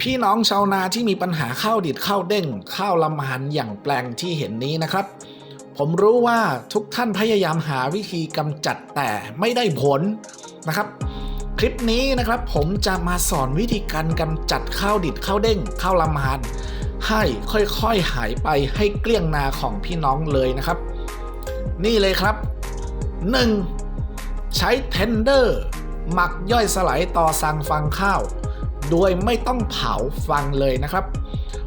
พี่น้องชาวนาที่มีปัญหาข้าวดิดข้าวเด้งข้าวลำหันอย่างแปลงที่เห็นนี้นะครับ ผมรู้ว่าทุกท่านพยายามหาวิธีกำจัดแต่ไม่ได้ผลนะครับ คลิปนี้นะครับผมจะมาสอนวิธีการกำจัดข้าวดิดข้าวเด้งข้าวลำหันให้ค่อยๆหายไปให้เกลี้ยงนาของพี่น้องเลยนะครับ นี่เลยครับ 1. ใช้เทนเดอร์ หมักย่อยสลายต่อสั่งฟังข้าว โดยไม่ต้องเผาฟังเลยนะครับ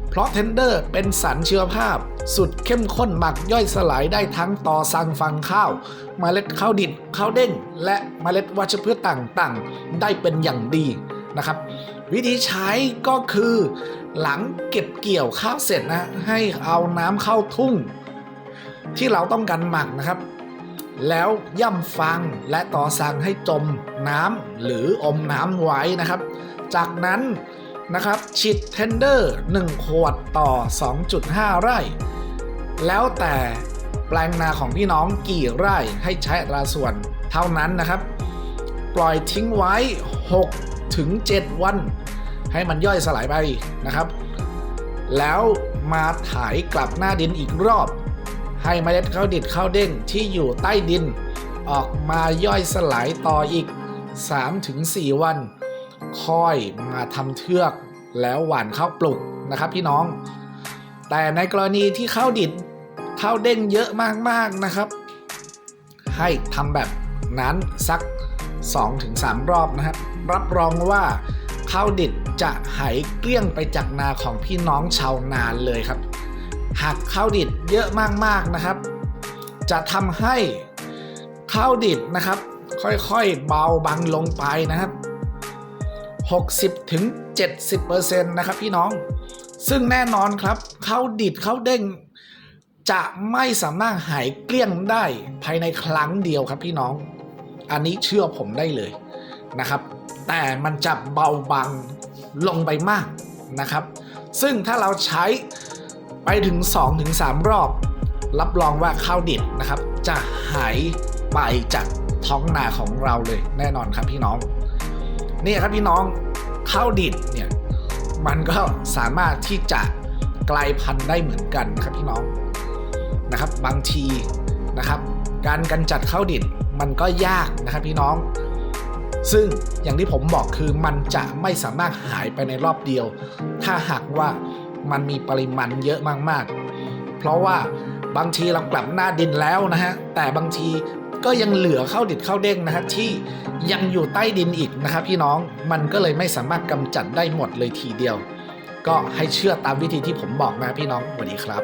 เพราะเทนเดอร์เป็นสารเชื้อภาพ สุดเข้มข้นหมักย่อยสลายได้ทั้งต่อสั่งฟังข้าวเมล็ดข้าวดิบข้าวเด้ง และเมล็ดวัชพืชต่างๆ ได้เป็นอย่างดีนะครับ วิธีใช้ก็คือหลังเก็บเกี่ยวข้าวเสร็จนะให้เอาน้ำเข้าทุ่ง ที่เราต้องการหมักนะครับ แล้วย่ำฟังและต่อสั่งให้จมน้ำหรืออมน้ำไว้นะครับ จากนั้นนะครับฉีดเทนเดอร์ 1 ขวดต่อ 2.5 ไร่ แล้วแต่แปลงนาของพี่น้องกี่ไร่ให้ใช้อัตราส่วนเท่านั้นนะครับ ปล่อยทิ้งไว้ 6 ถึง 7 วัน ให้มันย่อยสลายไปนะครับ แล้วมาถ่ายกลับหน้าดินอีกรอบ ให้เมล็ดข้าวดิดข้าวเด้งที่อยู่ใต้ดิน ออกมาย่อยสลายต่ออีก 3-4 วัน ค่อยมาทำเทือกแล้วหว่านข้าวปลุกนะครับพี่น้อง แต่ในกรณีที่ข้าวดิดข้าวเด้งเยอะมากๆนะครับ ให้ทำแบบนั้นสัก 2-3 รอบนะครับ รับรองว่าข้าวดิดจะหายเกลี้ยงไปจากนาของพี่น้องชาวนานเลยครับ หากข้าวดิดเยอะมากๆนะครับ จะทำให้ข้าวดิดนะครับ ค่อยๆเบาบางลงไปนะครับ 60ถึง70%นะครับพี่น้อง ซึ่งแน่นอนครับข้าวดิดข้าวเด้ง จะไม่สามารถหายเกลี้ยงได้ภายในครั้งเดียวครับพี่น้อง อันนี้เชื่อผมได้เลยนะครับ แต่มันจะเบาบางลงไปมากนะครับ ซึ่งถ้าเราใช้ไปถึง 2-3 รอบ รับรองว่าข้าวดิบนะครับ จะหายไปจากท้องนาของเราเลยแน่นอนครับพี่น้อง นี่ครับพี่น้องข้าวดิบเนี่ยมันก็สามารถที่จะกลายพันธุ์ได้เหมือนกันครับพี่น้องนะครับบางทีนะครับ การกำจัดข้าวดิบมันก็ยากนะครับพี่น้อง ซึ่งอย่างที่ผมบอกคือมันจะไม่สามารถหายไปในรอบเดียว ถ้าหากว่ามันมีปริมาณเยอะมากๆ เพราะว่าบางทีเรากลับหน้าดินแล้วนะฮะแต่บางที ก็ยังเหลือข้าวดิดข้าวเด้งนะฮะที่ยังอยู่ใต้ดินอีกนะครับพี่น้องมันก็เลยไม่สามารถกำจัดได้หมดเลยทีเดียว ก็ให้เชื่อตามวิธีที่ผมบอกนะพี่น้องสวัสดีครับ